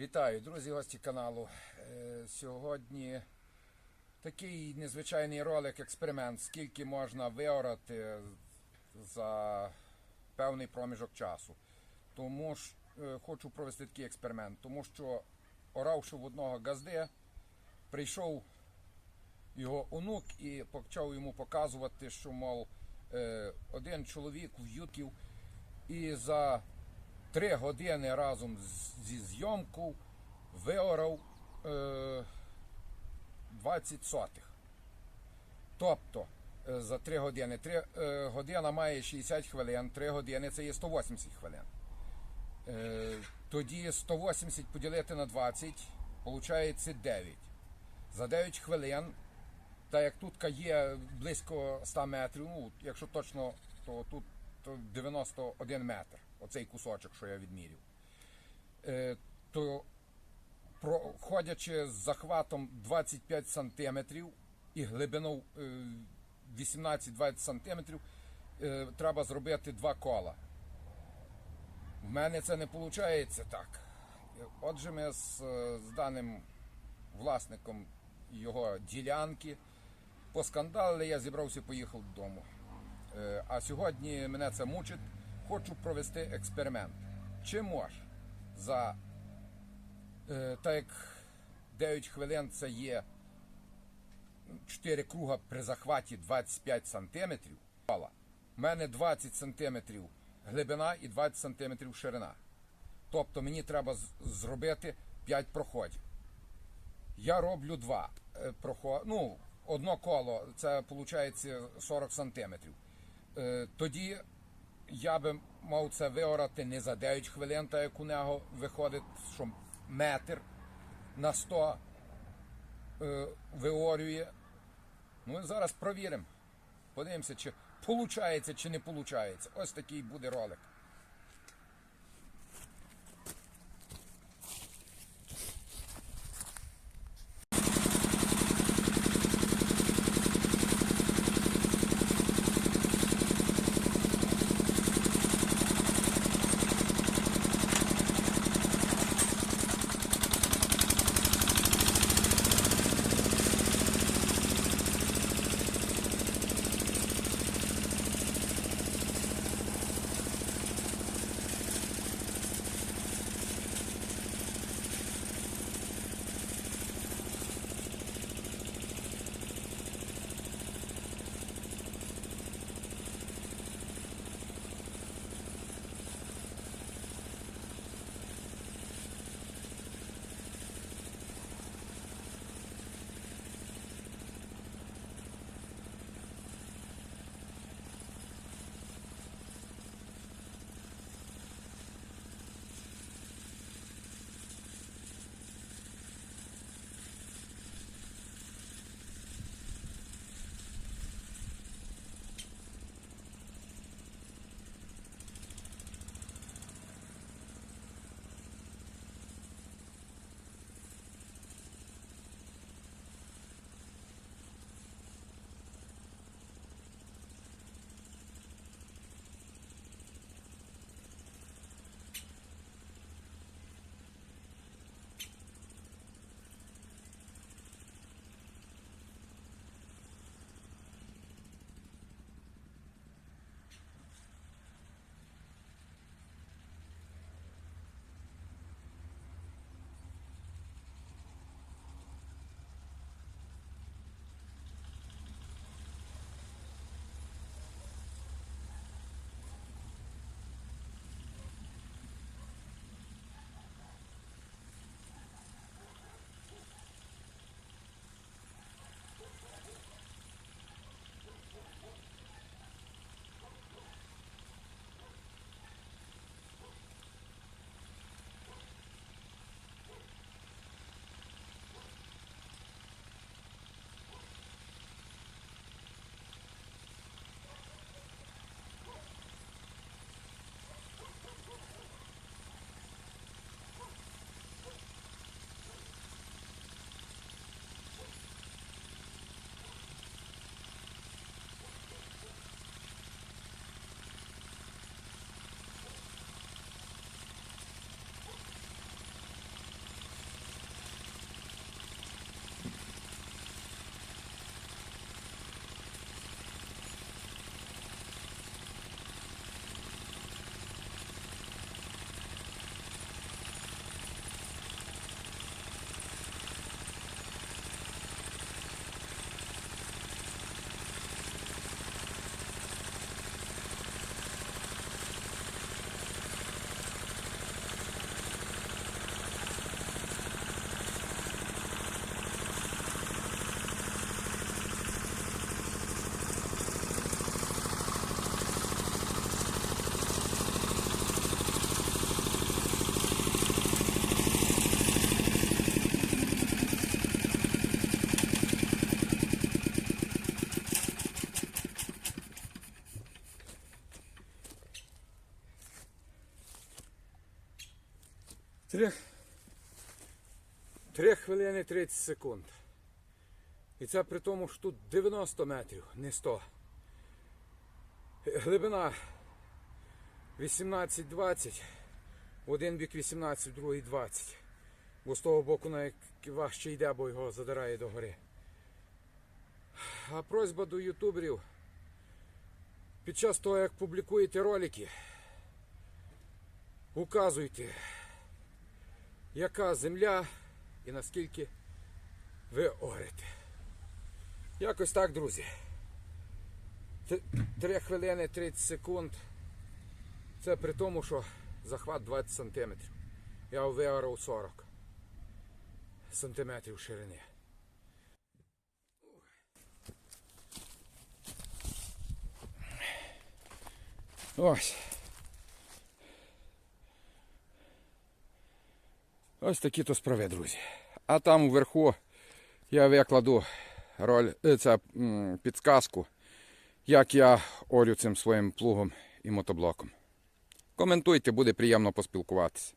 Вітаю, друзі, гості каналу. Е, Сьогодні такий незвичайний ролик, експеримент, скільки можна виорати за певний проміжок часу. Тому ж е, хочу провести такий експеримент, тому що оравши в одного газди, прийшов його онук і почав йому показувати, що, мов, е, один чоловік в Ютків і за три години разом зі зйомкою виорав е, 20 сотих. Тобто е, за 3 години. 3 е, година має 60 хвилин, 3 години це є 180 хвилин. Е, тоді 180 поділити на 20, виходить 9. За 9 хвилин, так як тут є близько 100 метрів, ну, якщо точно, то тут 91 метр, оцей кусочок, що я відмірів. Е, то проходячи з захватом 25 сантиметрів і глибиною е, 18-20 сантиметрів, е, треба зробити два кола. В мене це не виходить так. Отже, ми з, е, з даним власником його ділянки поскандалили, я зібрався, і поїхав додому. Е, А сьогодні мене це мучить. Хочу провести експеримент. Чи мож за е, так як 9 хвилин це є 4 круга при захваті 25 сантиметрів. У мене 20 сантиметрів глибина і 20 сантиметрів ширина. Тобто мені треба зробити 5 проходів. Я роблю два проходи. Ну, одно коло, це виходить 40 сантиметрів. Е, Тоді я би мав це виорати не за 9 хвилин, та як у нього виходить, що метр на 100 е, виорює. Ну і зараз провіримо. Подивимося, чи виходить, чи не виходить. Ось такий буде ролик. Три, три хвилини 30 секунд. І це при тому, що тут 90 метрів, не 100. Глибина 18-20. В один бік 18, в другий 20. Бо з того боку навіть важче йде, бо його задирає до гори. А просьба до ютуберів. Під час того, як публікуєте ролики, указуйте, яка земля і наскільки ви орете. Якось так, друзі. Три хвилини 30 секунд. Це при тому, що захват 20 сантиметрів. Я виорав 40 сантиметрів ширини. Ось. Ось такі то справи, друзі. А там вверху я викладу роль, це, підсказку, як я орю цим своїм плугом і мотоблоком. Коментуйте, буде приємно поспілкуватися.